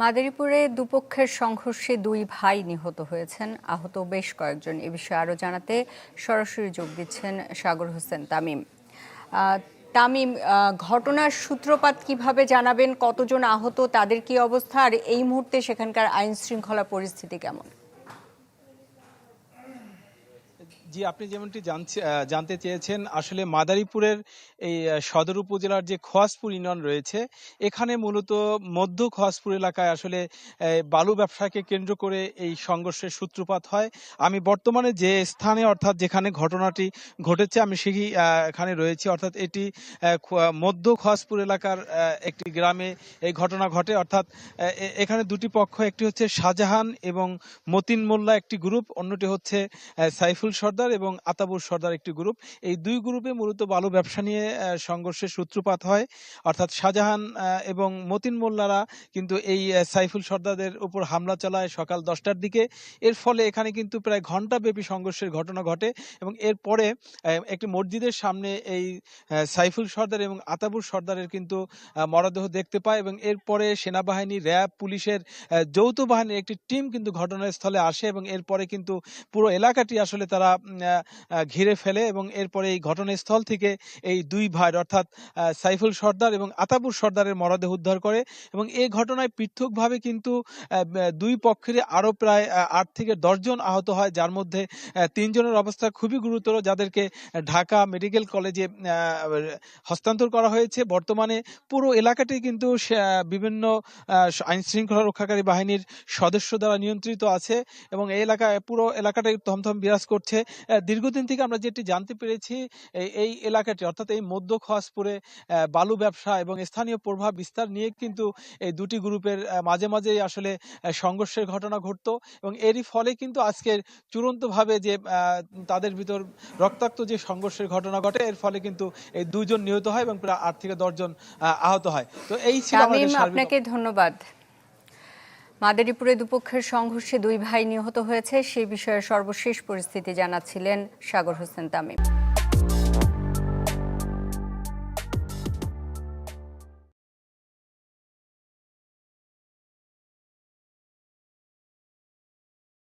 মাদারীপুরে দুপক্ষের সংঘর্ষে দুই ভাই নিহত হয়েছেন। আহত বেশ কয়েকজন। এ বিষয়ে আরও জানাতে সরাসরি যোগ দিচ্ছেন সাগর হোসেন তামিম। তামিম ঘটনার সূত্রপাত কীভাবে জানাবেন? কতজন আহত? তাদের কি অবস্থা? আর এই মুহূর্তে সেখানকার আইন শৃঙ্খলা পরিস্থিতি কেমন? জি, আপনি যেমনটি জানতে চেয়েছেন, আসলে মাদারীপুরের এই সদর উপজেলার যে খোয়াজপুর ইউনিয়ন রয়েছে, এখানে মূলত মধ্য খোয়াজপুর এলাকায় আসলে বালু ব্যবসাকে কেন্দ্র করে এই সংঘর্ষের সূত্রপাত হয়। আমি বর্তমানে যে স্থানে, অর্থাৎ যেখানে ঘটনাটি ঘটেছে, আমি সেই এখানে রয়েছি। অর্থাৎ এটি মধ্য খোয়াজপুর এলাকার একটি গ্রামে এই ঘটনা ঘটে। অর্থাৎ এখানে দুটি পক্ষ, একটি হচ্ছে শাহজাহান এবং মতিন মোল্লা একটি গ্রুপ, অন্যটি হচ্ছে সাইফুল সর্দার। এবং আতাবুর সর্দার একটি গ্রুপ এই দুই গ্রুপে মূলত বালু ব্যবসা নিয়ে সংঘর্ষের সূত্রপাত হয়। অর্থাৎ শাহজাহান এবং মতিন মোল্লারা কিন্তু এই সাইফুল সর্দারদের উপর হামলা চালায় সকাল দশটার দিকে। এর ফলে এখানে কিন্তু প্রায় ঘন্টাব্যাপী সংঘর্ষের ঘটনা ঘটে এবং এরপরে একটি মসজিদের সামনে এই সাইফুল সর্দার এবং আতাবুর সর্দারের কিন্তু মরদেহ দেখতে পায় এবং এরপরে সেনাবাহিনী, র্যাব, পুলিশের যৌথ বাহিনীর একটি টিম কিন্তু ঘটনাস্থলে আসে এবং এরপরে কিন্তু পুরো এলাকাটি আসলে তারা ঘিরে ফেলে এবং এরপরে এই ঘটনাস্থল থেকে এই দুই ভাই, অর্থাৎ সাইফুল সর্দার এবং আতাবুর সর্দারের মরদেহ উদ্ধার করে এবং এই ঘটনায় পৃথকভাবে কিন্তু দুই পক্ষের আরও প্রায় আট থেকে দশজন আহত হয়, যার মধ্যে তিনজনের অবস্থা খুবই গুরুতর, যাদেরকে ঢাকা মেডিকেল কলেজে হস্তান্তর করা হয়েছে। বর্তমানে পুরো এলাকাটি কিন্তু বিভিন্ন আইন শৃঙ্খলা রক্ষাকারী বাহিনীর সদস্য দ্বারা নিয়ন্ত্রিত আছে এবং এই এলাকায়, পুরো এলাকাটাই থমথম বিরাজ করছে। দীর্ঘদিন থেকে আমরা যেটি জানতে পেরেছি এই- এলাকাটি অর্থাৎ এই মধ্য আহ, বালু ব্যবসা এবং স্থানীয় প্রভাব বিস্তার নিয়ে কিন্তু এই দুটি গ্রুপের মাঝে মাঝেই আসলে সংঘর্ষের ঘটনা ঘটতো এবং এরই ফলে কিন্তু আজকের চূড়ান্তভাবে যে আহ, তাদের ভিতর রক্তাক্ত যে সংঘর্ষের ঘটনা ঘটে এর ফলে কিন্তু এই দুইজন নিহত হয় এবং প্রায় আট থেকে দশজন আহ, আহত হয়। তো এই ছিল আপনাকে ধন্যবাদ। মাদারীপুরে দুপক্ষের সংঘর্ষে দুই ভাই নিহত হয়েছে, সেই বিষয়ে সর্বশেষ পরিস্থিতি জানাচ্ছিলেন সাগর হোসেন তামিম।